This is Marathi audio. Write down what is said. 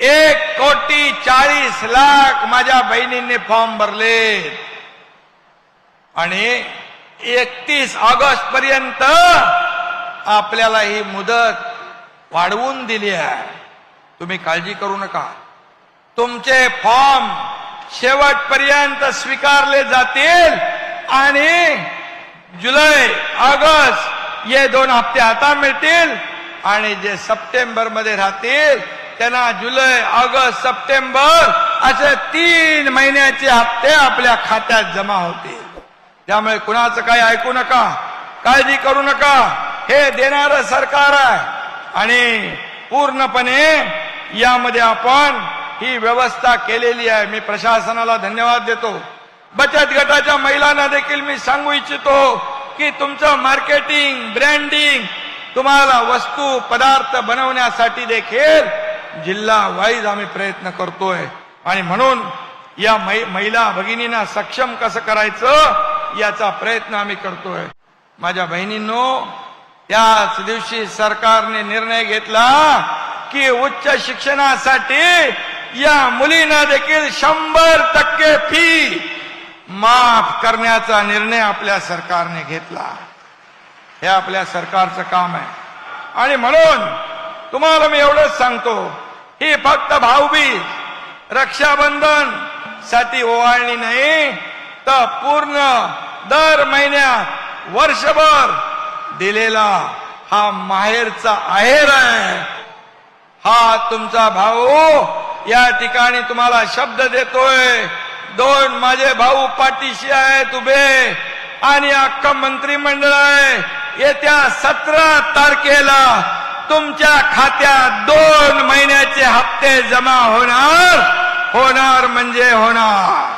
एक कोटी चाळीस लाख माझ्या बहिणींनी फॉर्म भरले. आणि एकतीस ऑगस्ट पर्यंत आपल्याला ही मुदत वाढवून दिली आहे. तुम्ही काळजी करू नका. तुमचे फॉर्म शेवटपर्यंत स्वीकारले जातील आणि जुलै ऑगस्ट हे दोन हप्ते आता मिळतील आणि जे सप्टेंबरमध्ये राहतील त्यांना जुलै ऑगस्ट सप्टेंबर असे तीन महिन्याचे हप्ते आपल्या खात्यात जमा होतील त्यामुळे कुणाचं काही ऐकू नका काळजी करू नका. हे देणार सरकार आहे. आणि पूर्णपणे यामध्ये आपण ही व्यवस्था केलेली आहे. मी प्रशासनाला धन्यवाद देतो. बचत गटाच्या महिलांना देखील मी सांगू इच्छितो की तुमचं मार्केटिंग ब्रँडिंग तुम्हाला वस्तू पदार्थ बनवण्यासाठी देखील जिल्हा वाईज आम्ही प्रयत्न करतोय. आणि म्हणून या मै- महिला भगिनींना सक्षम कसं करायचं याचा प्रयत्न आम्ही करतोय. माझ्या बहिणींनो त्याच दिवशी सरकारने निर्णय घेतला की उच्च शिक्षणासाठी या मुलींना देखील शंभर टक्के फी माफ करण्याचा निर्णय आपल्या सरकारने घेतला. हे आपल्या सरकारचं काम आहे. आणि म्हणून तुम्हाला मी एवढंच सांगतो ही फक्त भाऊबीज रक्षाबंधनसाठी ओवाळणी नाही तर पूर्ण दर महिन्यात वर्षभर दिलेला हा माहेरचा आहेर आहे. हा तुमचा भाऊ या ठिकाणी तुम्हाला शब्द देतोय दोन माझे भाऊ पाठीशी आहेत उभे आणि अख्खं मंत्रिमंडळ आहे. येत्या सतरा तारखेला तुमच्या खात्यात दोन महिन्याचे हप्ते जमा होणार. होणार म्हणजे होणार.